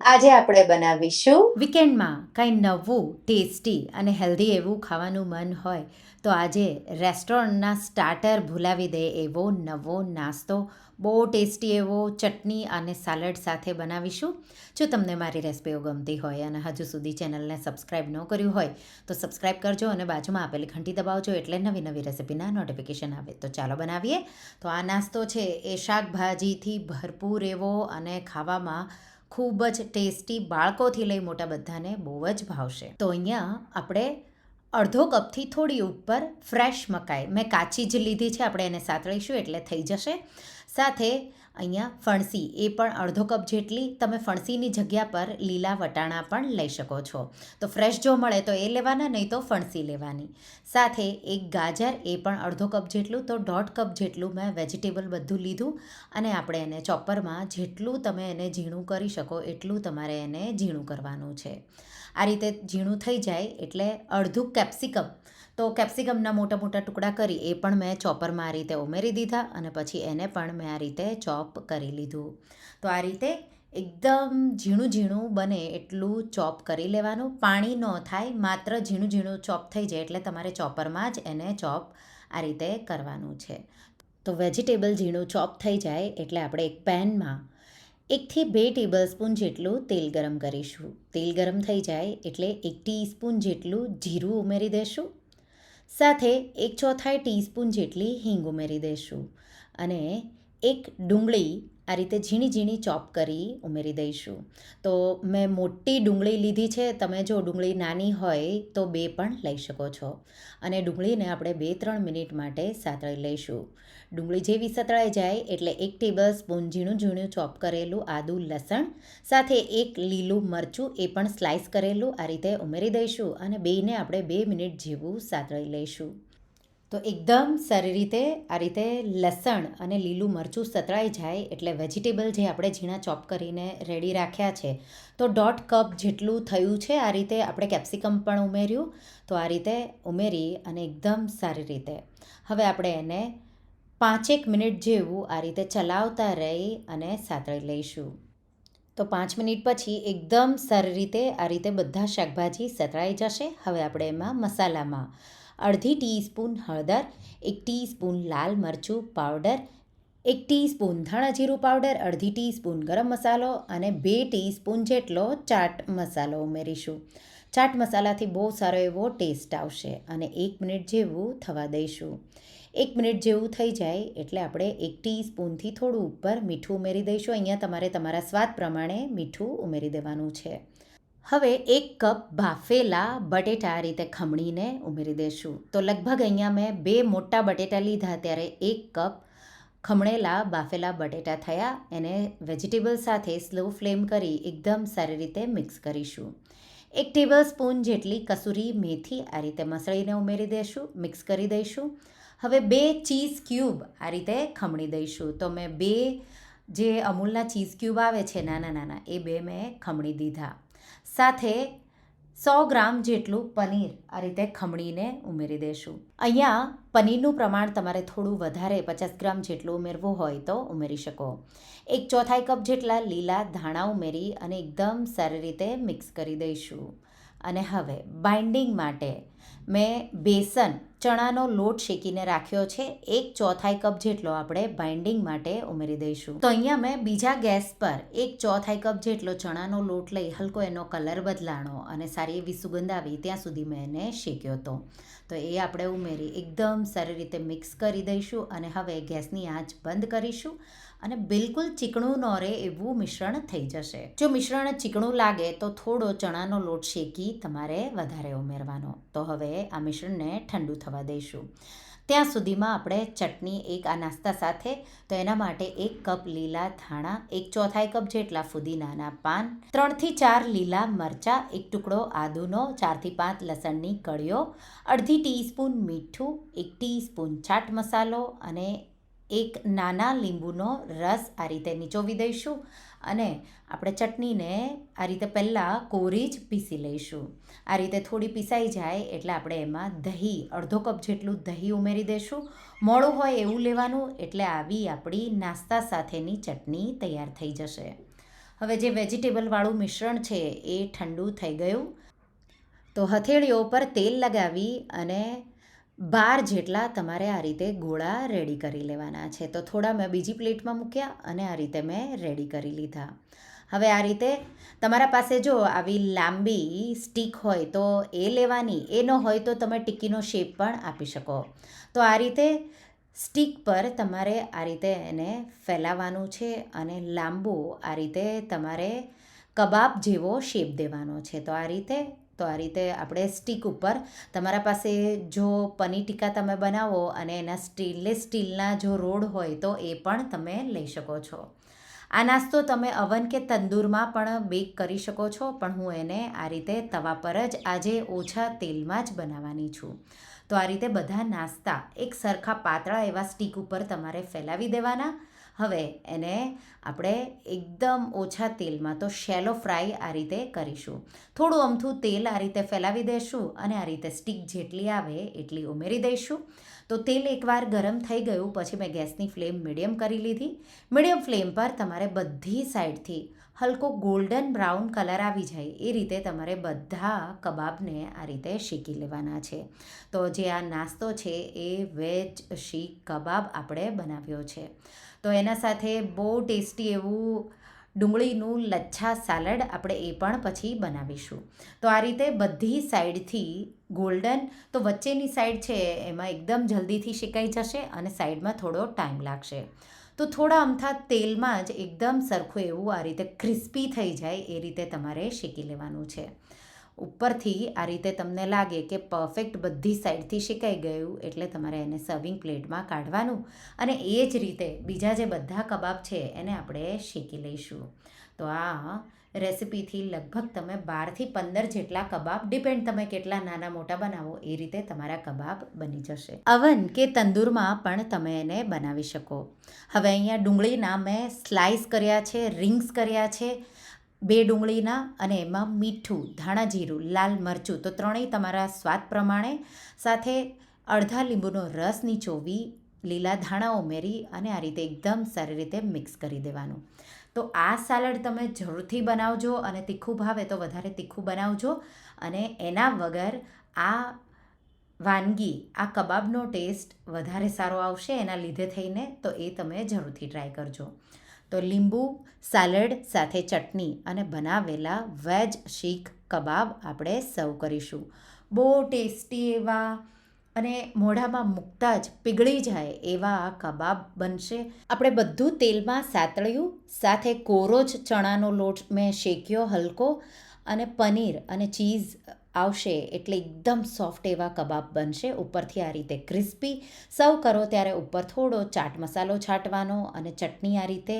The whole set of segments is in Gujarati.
આજે આપણે બનાવીશું વીકેન્ડમાં કંઈ નવું ટેસ્ટી અને હેલ્ધી એવું ખાવાનું મન હોય, તો આજે રેસ્ટોરન્ટના સ્ટાર્ટર ભૂલાવી દે એવો નવો નાસ્તો. બહુ ટેસ્ટી એવો ચટણી અને સાલડ સાથે બનાવીશું. જો તમને મારી રેસિપીઓ ગમતી હોય અને હજુ સુધી ચેનલને સબસ્ક્રાઈબ ન કર્યું હોય, તો સબસ્ક્રાઈબ કરજો અને બાજુમાં આપેલી ઘંટી દબાવજો એટલે નવી નવી રેસિપીના નોટિફિકેશન આવે. તો ચાલો બનાવીએ. તો આ નાસ્તો છે એ શાકભાજીથી ભરપૂર એવો અને ખાવામાં ખૂબ જ ટેસ્ટી બાળકોથી લઈ મોટા બધાને બહુ જ ભાવશે. તો અહીંયા આપણે અડધો કપથી થોડી ઉપર ફ્રેશ મકાઈ. મેં કાચી જ લીધી છે, આપણે એને સાતળીશું એટલે થઈ જશે. સાથે અહીંયા ફણસી. એ પણ અડધો કપ જેટલી તમે ફણસીની જગ્યા પર લીલા વટાણા પણ લઈ શકો છો. તો ફ્રેશ જો મળે તો એ લેવાના, નહીં તો ફણસી લેવાની. સાથે એક ગાજર, એ પણ અડધો કપ જેટલું. તો દોઢ કપ જેટલું મેં વેજીટેબલ બધું લીધું અને આપણે એને ચોપરમાં જેટલું તમે એને ઝીણું કરી શકો, એટલું તમારે એને ઝીણું કરવાનું છે. આ રીતે ઝીણું થઈ જાય એટલે અડધું કેપ્સિકમ. તો કેપ્સિકમના મોટા મોટા ટુકડા કરી એ પણ મેં ચોપરમાં આ રીતે ઉમેરી દીધા અને પછી એને પણ મેં આ રીતે ચોપ કરી લીધું. તો આ રીતે એકદમ ઝીણું ઝીણું બને એટલું ચોપ કરી લેવાનું. પાણી ન થાય, માત્ર ઝીણું ઝીણું ચોપ થઈ જાય એટલે તમારે ચોપરમાં જ એને ચોપ આ રીતે કરવાનું છે. તો વેજીટેબલ ઝીણું ચોપ થઈ જાય એટલે આપણે એક પેનમાં એકથી બે ટેબલ સ્પૂન જેટલું તેલ ગરમ કરીશું. તેલ ગરમ થઈ જાય એટલે એક ટીસ્પૂન જેટલું જીરું ઉમેરી દઈશું સાથે એક ચોથાઈ ટીસ્પૂન જેટલી હિંગ ઉમેરી દઈશું અને એક ડુંગળી આ રીતે ઝીણી ઝીણી ચોપ કરી ઉમેરી દઈશું. તો મેં મોટી ડુંગળી લીધી છે, તમે જો ડુંગળી નાની હોય તો બે પણ લઈ શકો છો. અને ડુંગળીને આપણે બે ત્રણ મિનિટ માટે સાતળી લઈશું. ડુંગળી જેવી સતળાઈ જાય એટલે એક ટેબલ સ્પૂન ઝીણું ઝીણું ચોપ કરેલું આદું લસણ, સાથે એક લીલું મરચું એ પણ સ્લાઇસ કરેલું આ રીતે ઉમેરી દઈશું અને બેને આપણે બે મિનિટ જેવું સાતળી લઈશું. તો એકદમ સારી રીતે આ રીતે લસણ અને લીલું મરચું સતળાઈ જાય એટલે વેજીટેબલ જે આપણે ઝીણા ચોપ કરીને રેડી રાખ્યા છે, તો દોઢ કપ જેટલું થયું છે આ રીતે આપણે કેપ્સિકમ પણ ઉમેર્યું. તો આ રીતે ઉમેરી અને એકદમ સારી રીતે. હવે આપણે એને પાંચેક મિનિટ જેવું આ રીતે ચલાવતા રહી અને સાતળી લઈશું. તો પાંચ મિનિટ પછી એકદમ સારી રીતે આ રીતે બધા શાકભાજી સતળાઈ જશે. હવે આપણે એમાં મસાલામાં અડધી ટીસ્પૂન હળદર, એક ટીસ્પૂન લાલ મરચું પાવડર, એક ટીસ્પૂન ધાણા જીરું પાવડર, અડધી ટીસ્પૂન ગરમ મસાલો અને બે ટીસ્પૂન જેટલો ચાટ મસાલો ઉમેરીશું. ચાટ મસાલાથી બહુ સારો એવો ટેસ્ટ આવશે અને એક મિનિટ જેવું થવા દઈશું. એક મિનિટ જેવું થઈ જાય એટલે આપણે એક ટીસ્પૂનથી થોડું ઉપર મીઠું ઉમેરી દઈશું. અહીંયા તમારે તમારા સ્વાદ પ્રમાણે મીઠું ઉમેરી દેવાનું છે. હવે એક કપ બાફેલા બટેટા આ રીતે ખમણીને ઉમેરી દઈશું તો લગભગ અહીંયા મેં બે મોટા બટેટા લીધા, ત્યારે એક કપ ખમણેલા બાફેલા બટેટા થયા. એને વેજીટેબલ સાથે સ્લો ફ્લેમ કરી એકદમ સારી રીતે મિક્સ કરીશું. એક ટેબલ સ્પૂન જેટલી કસૂરી મેથી આ રીતે મસળીને ઉમેરી દઈશું મિક્સ કરી દઈશું. હવે બે ચીઝ ક્યુબ આ રીતે ખમણી દઈશું. તો મેં બે જે અમૂલના ચીઝ ક્યુબ આવે છે નાના નાના એ બે મેં ખમણી દીધા. સાથે સો ગ્રામ જેટલું પનીર આ રીતે ખમણીને ઉમેરી દઈશું અહીંયા પનીરનું પ્રમાણ તમારે થોડું વધારે પચાસ ગ્રામ જેટલું ઉમેરવું હોય તો ઉમેરી શકો. એક ચોથાઈ કપ જેટલા લીલા ધાણા ઉમેરી અને એકદમ સારી રીતે મિક્સ કરી દઈશું. અને હવે બાઇન્ડિંગ માટે મેં બેસન ચણાનો લોટ શેકીને રાખ્યો છે, એક ચોથાઈ કપ જેટલો આપણે બાઇન્ડિંગ માટે ઉમેરી દઈશું. તો અહીંયા મેં બીજા ગેસ પર એક ચોથાઈ કપ જેટલો ચણાનો લોટ લઈ હલકો એનો કલર બદલાણો અને સારી એવી સુગંધ આવી ત્યાં સુધી મેં એને શેક્યો હતો. તો એ આપણે ઉમેરી એકદમ સારી રીતે મિક્સ કરી દઈશું અને હવે ગેસની આંચ બંધ કરીશું. અને બિલકુલ ચીકણું ન રહે એવું મિશ્રણ થઈ જશે. જો મિશ્રણ ચીકણું લાગે તો થોડો ચણાનો લોટ શેકી તમારે વધારે ઉમેરવાનો. તો હવે આ મિશ્રણને ઠંડુ થવા દઈશું. ત્યાં સુધીમાં આપણે ચટણી, એક આ નાસ્તા સાથે, તો એના માટે એક કપ લીલા ધાણા, એક ચોથાઈ કપ જેટલા ફુદીનાના પાન, ત્રણથી ચાર લીલા મરચાં, એક ટુકડો આદુનો, ચારથી પાંચ લસણની કળીઓ, અડધી ટીસ્પૂન મીઠું, એક ટીસ્પૂન ચાટ મસાલો અને એક નાના લીંબુનો રસ આ રીતે નીચોવી દઈશું અને આપણે ચટણીને આ રીતે પહેલાં કોરી જ પીસી લઈશું. આ રીતે થોડી પીસાઈ જાય એટલે આપણે એમાં દહીં, અડધો કપ જેટલું દહીં ઉમેરી દઈશું. મોડું હોય એવું લેવાનું એટલે આવી આપણી નાસ્તા સાથેની ચટણી તૈયાર થઈ જશે. હવે જે વેજીટેબલવાળું મિશ્રણ છે એ ઠંડુ થઈ ગયું. તો હથેળીઓ પર તેલ લગાવી અને બાર જેટલા તમારે આ રીતે ગોળા રેડી કરી લેવાના છે. તો થોડા મેં બીજી પ્લેટમાં મૂક્યા અને આ રીતે મેં રેડી કરી લીધા. હવે આ રીતે તમારા પાસે જો આવી લાંબી સ્ટીક હોય તો એ લેવાની, એ ન હોય તો તમે ટિક્કીનો શેપ પણ આપી શકો. તો આ રીતે સ્ટીક પર તમારે આ રીતે એને ફેલાવવાનું છે અને લાંબુ આ રીતે તમારે કબાબ જેવો શેપ દેવાનો છે. તો આ રીતે તો આ રીતે આપણે સ્ટીક ઉપર તમારા પાસે જો પનીર ટીકા તમે બનાવો અને એના સ્ટીનલેસ સ્ટીલના જો રોડ હોય તો એ પણ તમે લઈ શકો છો. આ નાસ્તો તમે અવન કે તંદૂરમાં પણ બેક કરી શકો છો, પણ હું એને આ રીતે તવા પર જ આજે ઓછા તેલમાં જ બનાવવાની છું. તો આ રીતે બધા નાસ્તા એક સરખા પાતળા એવા સ્ટીક ઉપર તમારે ફેલાવી દેવાના હવે એને આપણે એકદમ ઓછા તેલમાં તો શેલો ફ્રાય આ રીતે કરીશું. થોડું અમથું તેલ આ રીતે ફેલાવી દઈશું અને આ રીતે સ્ટીક જેટલી આવે એટલી ઉમેરી દઈશું. તો તેલ એકવાર ગરમ થઈ ગયું, પછી મેં ગેસની ફ્લેમ મીડિયમ કરી લીધી. મીડિયમ ફ્લેમ પર તમારે બધી સાઈડથી હલકો ગોલ્ડન બ્રાઉન કલર આવી જાય. એ રીતે તમારે બધા કબાબને આ રીતે શેકી લેવાના છે. તો જે આ નાસ્તો છે એ વેજ શીખ કબાબ આપણે બનાવ્યો છે. તો એના સાથે બહુ ટેસ્ટી એવું ડુંગળીનું લચ્છા સાલડ આપણે એ પણ પછી બનાવીશું. તો આ રીતે બધી સાઈડથી ગોલ્ડન તો વચ્ચેની સાઈડ છે એમાં એકદમ જલ્દીથી શેકાઈ જશે અને સાઈડમાં થોડો ટાઈમ લાગશે. તો થોડા અમથા તેલમાં જ એકદમ સરખું એવું આ રીતે ક્રિસ્પી થઈ જાય એ રીતે તમારે શેકી લેવાનું છે. ઉપરથી આ રીતે તમને લાગે કે પરફેક્ટ બધી સાઈડથી શેકાઈ ગયું એટલે તમારે એને સર્વિંગ પ્લેટમાં કાઢવાનું અને એ જ રીતે બીજા જે બધા કબાબ છે એને આપણે શેકી લઈશું. તો આ રેસિપીથી લગભગ તમે બારથી પંદર જેટલા કબાબ ડિપેન્ડ તમે કેટલા નાના મોટા બનાવો, એ રીતે તમારા કબાબ બની જશે. અવન કે તંદૂરમાં પણ તમે એને બનાવી શકો. હવે અહીંયા ડુંગળીના મેં સ્લાઇસ કર્યા છે રિંગ્સ કર્યા છે. બે ડુંગળીના અને એમાં મીઠું, ધાણા જીરું, લાલ મરચું, તો ત્રણેય તમારા સ્વાદ પ્રમાણે સાથે અડધા લીંબુનો રસ નીચોવી, લીલા ધાણા ઉમેરી અને આ રીતે એકદમ સારી રીતે મિક્સ કરી દેવાનું. તો આ સાલડ તમે જરૂરથી બનાવજો અને તીખું ભાવે તો વધારે તીખું બનાવજો અને એના વગર આ વાનગી, આ કબાબનો ટેસ્ટ વધારે સારો આવશે એના લીધે થઈને તો એ તમે જરૂરથી ટ્રાય કરજો. તો લીંબુ, સેલેડ સાથે ચટણી અને બનાવેલા વેજ શીખ કબાબ આપણે સર્વ કરીશું. બહુ ટેસ્ટી એવા અને મોઢામાં મૂકતા જ, પીગળી જાય એવા આ કબાબ બનશે. આપણે બધું તેલમાં સાતળ્યું, સાથે કોરો જ ચણાનો લોટ મેં શેક્યો હલકો અને પનીર અને ચીઝ આવશે એટલે એકદમ સોફ્ટ એવા કબાબ બનશે. ઉપરથી આ રીતે ક્રિસ્પી સર્વ કરો ત્યારે ઉપર થોડો ચાટ મસાલો છાંટવાનો અને ચટણી આ રીતે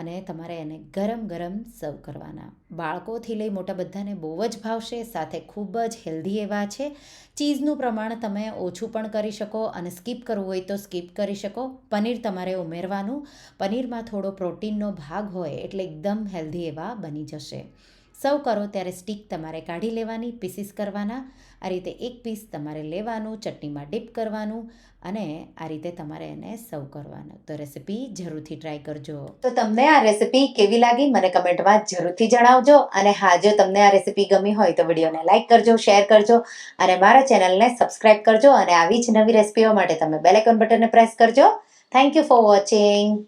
અને તમારે એને ગરમ ગરમ સર્વ કરવાના. બાળકોથી લઈ મોટા બધાને બહુ જ ભાવશે, સાથે ખૂબ જ હેલ્ધી એવા છે. ચીઝનું પ્રમાણ તમે ઓછું પણ કરી શકો અને સ્કીપ કરવું હોય તો સ્કીપ કરી શકો. પનીર તમારે ઉમેરવાનું. પનીરમાં થોડો પ્રોટીનનો ભાગ હોય એટલે એકદમ હેલ્ધી એવા બની જશે. સર્વ કરો ત્યારે સ્ટીક તમારે કાઢી લેવાની, પીસીસ કરવાના, આ રીતે એક પીસ તમારે લેવાનું, ચટણીમાં ડીપ કરવાનું અને આ રીતે તમારે એને સર્વ કરવાનું. તો રેસીપી જરૂરથી ટ્રાય કરજો. તો તમને આ રેસીપી કેવી લાગી મને કમેન્ટમાં જરૂરથી જણાવજો અને હા, જો તમને આ રેસીપી ગમી હોય તો વિડીયોને લાઇક કરજો, શેર કરજો અને મારા ચેનલને સબસ્ક્રાઇબ કરજો અને આવી જ નવી રેસીપીઓ માટે તમે બેલ આઇકોન બટનને પ્રેસ કરજો. Thank you for watching